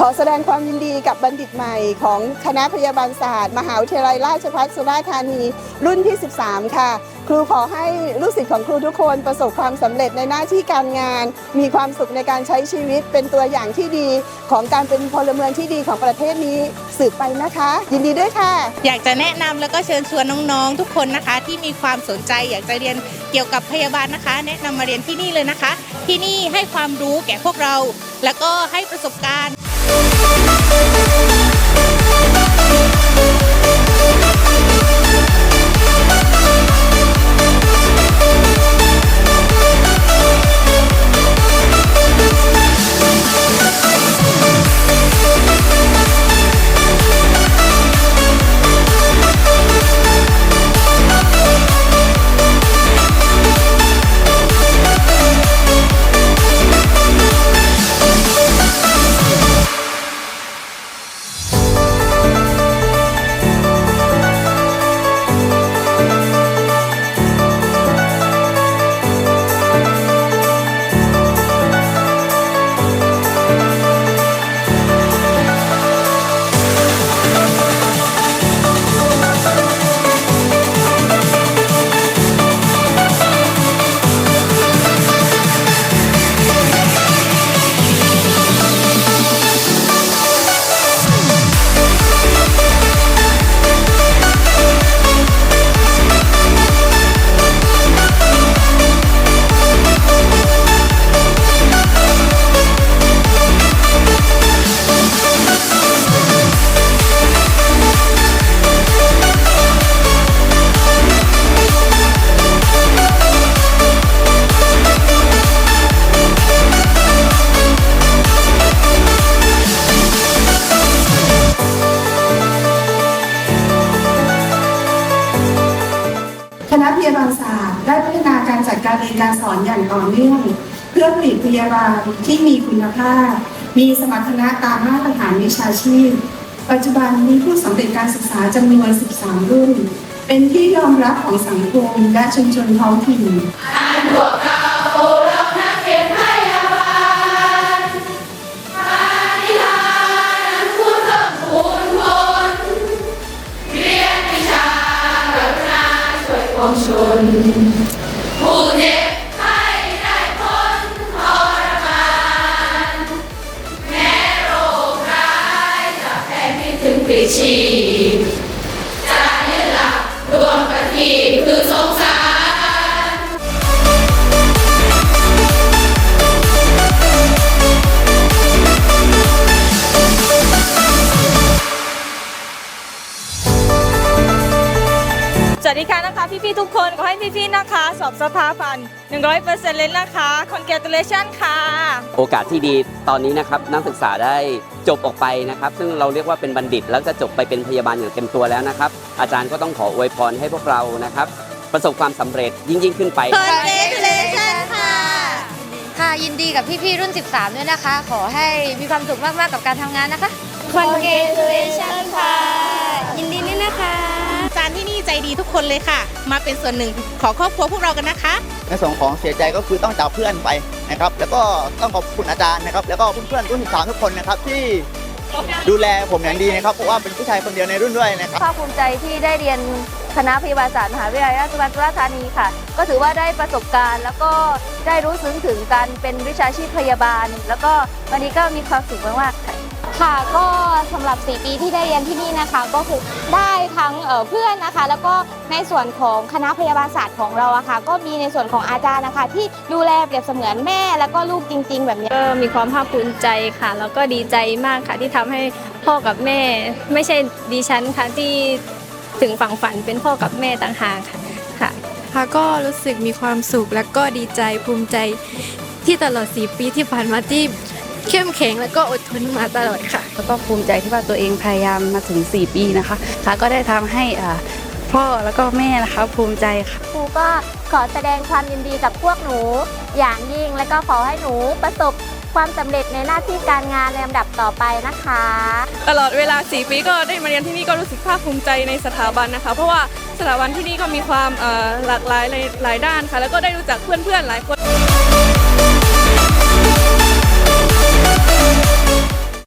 ขอแสดงความยินดีกับบัณฑิตใหม่ของคณะพยาบาลศาสตร์ มหาวิทยาลัยราชภัฏสุราษฎร์ธานีรุ่นที่ 13 ค่ะ ครูขอให้ลูกศิษย์ของครูทุกคนประสบความสำเร็จในหน้าที่การงาน มีความสุขในการใช้ชีวิต เป็นตัวอย่างที่ดีของการเป็นพลเมืองที่ดีของประเทศนี้สืบไปนะคะ ยินดีด้วยค่ะ อยากจะแนะนำแล้วก็เชิญชวนน้องๆ ทุกคนนะคะ ที่มีความสนใจอยากจะเรียนเกี่ยวกับพยาบาลนะคะ แนะนำมาเรียนที่นี่เลยนะคะ ที่นี่ให้ความรู้แก่พวกเรา แล้วก็ให้ประสบการณ์ ณะพยาบาลศาสตร์ได้พัฒนาการจัดการเรียนการสอนอย่างต่อเนื่อง เพื่อผลิตพยาบาลที่มีคุณภาพ มีสมรรถนะตามมาตรฐานวิชาชีพ ปัจจุบันมีผู้สำเร็จการศึกษาจำนวน 13 รุ่น เป็นที่ยอมรับของสังคมและชุมชนท้องถิ่น สวั พี่ๆทุกคนขอให้พี่ๆนะคะ สอบสภาผ่าน100%เลยนะคะ congratulation ค่ะ โอกาสที่ดีตอนนี้นะครับนักศึกษาได้จบออกไปนะครับ ซึ่งเราเรียกว่าเป็นบัณฑิต แล้วจะจบไปเป็นพยาบาลอย่างเต็มตัวแล้วนะครับ อาจารย์ก็ต้องขออวยพรให้พวกเรานะครับ ประสบความสำเร็จยิ่งยิ่งขึ้นไป congratulation ค่ะ ค่ะยินดีกับพี่ๆรุ่น 13 ด้วยนะคะ ขอให้มีความสุขมากๆกับการทำงานนะคะ Congratulation ค่ะ ยินดีด้วยนะคะ ทุกคนเลยค่ะ มาเป็นส่วนหนึ่งของครอบครัวพวกเรากันนะคะ ในส่วนของเสียใจก็คือต้องจากเพื่อนไปนะครับ แล้วก็ต้องขอบคุณอาจารย์นะครับ แล้วก็เพื่อนๆรุ่น13ทุกคนนะครับที่ดูแลผมอย่างดีนะครับเพราะว่าเป็นผู้ชายคนเดียวในรุ่นด้วยนะครับภาคภูมิใจที่ได้เรียนคณะพยาบาลศาสตร์มหาวิทยาลัยราชภัฏสุราษฎร์ธานีค่ะ ก็ถือว่าได้ประสบการณ์ แล้วก็ได้รู้ซึ้งถึงการเป็นวิชาชีพพยาบาล แล้วก็วันนี้ก็มีความสุขมากๆค่ะ ค่ะก็สำหรับ 4 ปีที่ได้เรียนที่นี่นะคะ ก็คือได้ทั้งเอ่อเพื่อนนะคะ แล้วก็ในส่วนของคณะพยาบาลศาสตร์ของเราอะค่ะ ก็มีในส่วนของอาจารย์นะคะ ที่ดูแลเปรียบเสมือนแม่แล้วก็ลูกจริง ๆ แบบนี้ก็มีความภาคภูมิใจค่ะ แล้วก็ดีใจมากค่ะที่ทำให้พ่อกับแม่ ไม่ใช่ดิฉันค่ะที่ถึงฝั่งฝันเป็นพ่อกับแม่ต่างหากค่ะค่ะค่ะก็รู้สึกมีความสุขและก็ดีใจภูมิใจที่ตลอด 4 ปีที่ผ่านมาที่ เข้มแข็งและก็อดทนมาตลอดค่ะ แล้วก็ภูมิใจที่ว่าตัวเองพยายามมาถึง 4 ปีนะคะค่ะก็ได้ทำให้อ่าพ่อแล้วก็แม่นะคะภูมิใจค่ะครูก็ขอแสดงความยินดีกับพวกหนู อย่างยิ่งและก็ขอให้หนูประสบความสำเร็จในหน้าที่การงานในลำดับต่อไปนะคะ ตลอดเวลา 4 ปีก็ได้มาเรียนที่นี่ก็รู้สึกภาคภูมิใจในสถาบันนะคะ เพราะว่าสถาบันที่นี่ก็มีความเอ่อหลากหลายหลายหลายด้านค่ะ แล้วก็ได้รู้จักเพื่อนๆหลายคน